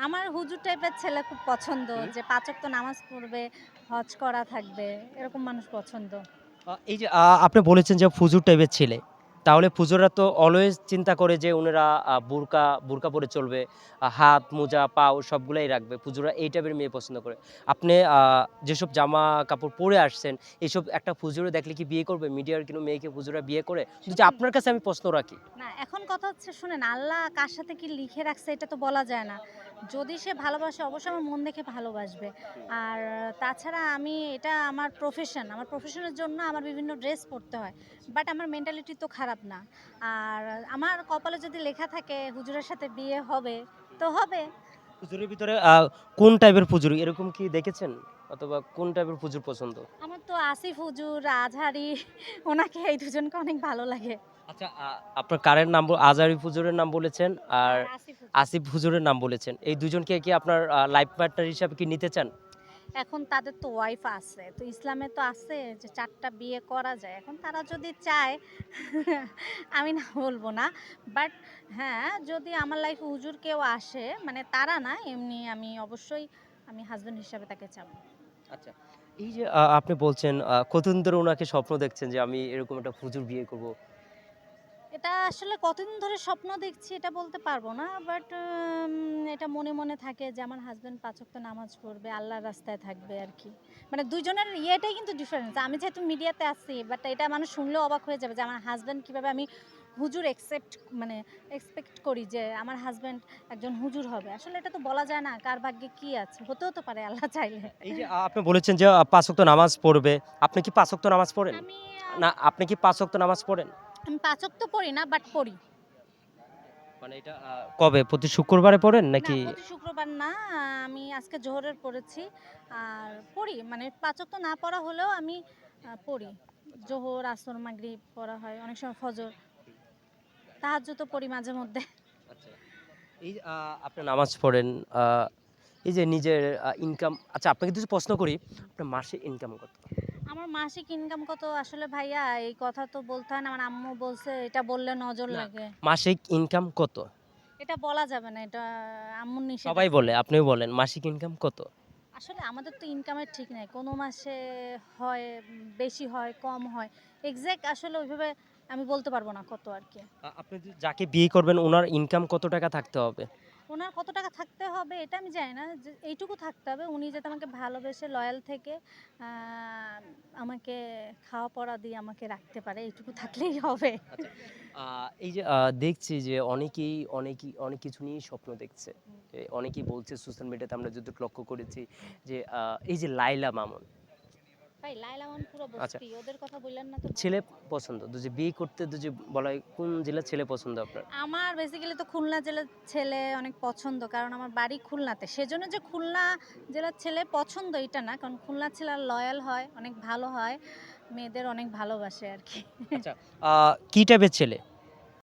আমার হুজুর টাইপের ছেলে খুব পছন্দ যে পাচক তো নামাজ পড়বে হজ করা থাকবে এরকম মানুষ পছন্দ। এই যে আহ, আপনি বলেছেন যে ফুজুর টাইপের ছেলে। তাহলে ফুজুররা তো অলওয়েজ চিন্তা করে যে ওনারা বুরকা বুরকা পরে চলবে হাত মোজা পাও সবগুলাই রাখবে পুজোরা এই টাইপের মেয়ে পছন্দ করে। আপনি যেসব জামা কাপড় পরে আসছেন এইসব একটা ফুজুরে দেখলে কি বিয়ে করবে? মিডিয়ার কিন্তু মেয়েকে পুজোরা বিয়ে করে? যে আপনার কাছে আমি প্রশ্ন রাখি। না এখন কথা হচ্ছে শুনেন আল্লাহ কার সাথে কি লিখে রাখছে এটা তো বলা যায় না। যদি সে ভালোবাসে অবশ্যই আমার মন দেখে ভালোবাসবে। আর তাছাড়া আমি এটা আমার প্রফেশন আমার প্রফেশনের জন্য আমার বিভিন্ন ড্রেস পরতে হয়। বাট আমার মেন্টালিটি তো খারাপ। না। আর আমার কপালে যদি লেখা থাকে হুজুরের সাথে বিয়ে হবে তো হবে। ফুজুরের ভিতরে আহ, কোন টাইপের ফুজুর এরকম কি দেখেছেন? অথবা কোন টাইপের ফুজুর পছন্দ? আমার তো আসিফ হুজুর আজহারি ওনাকে এই দুজনকে অনেক ভালো লাগে। আচ্ছা আপনার কারের নাম বল- আজারি নাম বলেছেন আর আসিফ হুজুর। আসিফ হুজুরের নাম বলেছেন। এই দুজনকে কি আপনার লাইফ পার্টনার হিসাবে কি নিতে চান? এখন তাদের তো ওয়াইফ আছে। তো ইসলামে তো আছে যে চারটা বিয়ে করা যায়। এখন তারা যদি চায়, আমি না বলব না। বাট হ্যাঁ যদি আমার লাইফে হুজুর কেউ আসে মানে তারা না, এমনি আমি অবশ্যই আমি হাজবেন্ড হিসাবে তাকে চাবো। আচ্ছা এই যে আপনি বলছেন কতদিন ধরে ওনাকে স্বপ্ন দেখছেন যে আমি এরকম একটা হুজুর বিয়ে করব। এটা আসলে কতদিন ধরে স্বপ্ন দেখছি এটা বলতে পারব না বাট এটা মনে মনে থাকে যে আমার হাজব্যান্ড পাঁচক্ত নামাজ পড়বে আল্লাহর রাস্তায় থাকবে আর কি। মানে দুজনের ইয়েটাই কিন্তু ডিফারেন্স আমি যেহেতু মিডিয়াতে আছি বাট এটা মানুষ শুনলেও অবাক হয়ে যাবে যে আমার হাজব্যান্ড কীভাবে আমি হুজুর এক্সেপ্ট মানে এক্সপেক্ট করি যে আমার হাজব্যান্ড একজন হুজুর হবে। আসলে এটা তো বলা যায় না কার ভাগ্যে কি আছে? হতেও তো পারে আল্লাহ চাইলে। এই যে আপনি বলেছেন যে পাঁচ ওয়াক্ত নামাজ পড়বে আপনি কি পাঁচ ওয়াক্ত নামাজ পড়েন? না আপনি কি পাঁচ ওয়াক্ত নামাজ পড়েন? আমি পাঁচক্ত পড়ি না বাট পড়ি। মানে এটা কবে? প্রতি শুক্রবারে পড়েন নাকি? না, প্রতি শুক্রবার না আমি আজকে জোহরের পড়েছি আর পড়ি। মানে পাঁচক তো না পড়া হলেও আমি আহ, পড়ি। জোহর আসর মাগরিব পড়া হয় অনেক সময় ফজর। তাহাজ্জুদ তো পড়ি মাঝে মধ্যে। আচ্ছা। এই যে, আহ, আপনি নামাজ পড়েন আহ, এই যে নিজের ইনকাম আচ্ছা আপনাকে কিছু প্রশ্ন করি আপনার মাসে ইনকাম কত? আমার মাসিক ইনকাম কত? আসলে ভাইয়া এই কথা তো বলতে হয় না। আমার আম্মু বলছে এটা বললে নজর লাগে। মাসিক ইনকাম কত? এটা বলা যাবে না এটা আম্মু নিষেধ সবাই বলে আপনিও বলেন মাসিক ইনকাম কত? আসলে আমাদের তো ইনকামের ঠিক নাই। কোনো মাসে হয় বেশি হয় কম হয়। এক্স্যাক্ট আসলে ওইভাবে আমি বলতে পারব না কত আর কি। আপনি যাকে বিয়ে করবেন ওনার ইনকাম কত টাকা থাকতে হবে? ওনার কত টাকা থাকতে হবে এটা আমি জানি না। যে এইটুকু থাকতে হবে উনি যাতে আমাকে ভালোবেসে লয়াল থেকে আমাকে খাওয়া পড়া দিয়ে আমাকে রাখতে পারে এইটুকু থাকলেই হবে। এই যে দেখছি যে অনেকেই অনেকেই অনেক কিছু নিয়েই স্বপ্ন দেখছে। অনেকেই বলছে সোশ্যাল মিডিয়াতে আমরা যদি লক্ষ্য করেছি যে এই যে লাইলা মামুন ভাই পুরো আচ্ছা। বস্তি ওদের কথা বললেন না তো ছেলে পছন্দ বিয়ে করতে বলাই কোন ছেলে পছন্দ আপনার? আমার বেসিক্যালি তো খুলনা জেলার ছেলে অনেক পছন্দ কারণ আমার বাড়ি খুলনাতে। সেজন্য যে খুলনা জেলার ছেলে পছন্দ এটা না কারণ খুলনা ছেলে লয়াল হয় অনেক ভালো হয় মেয়েদের অনেক ভালোবাসে আর কি। আচ্ছা কি টাইপের ছেলে?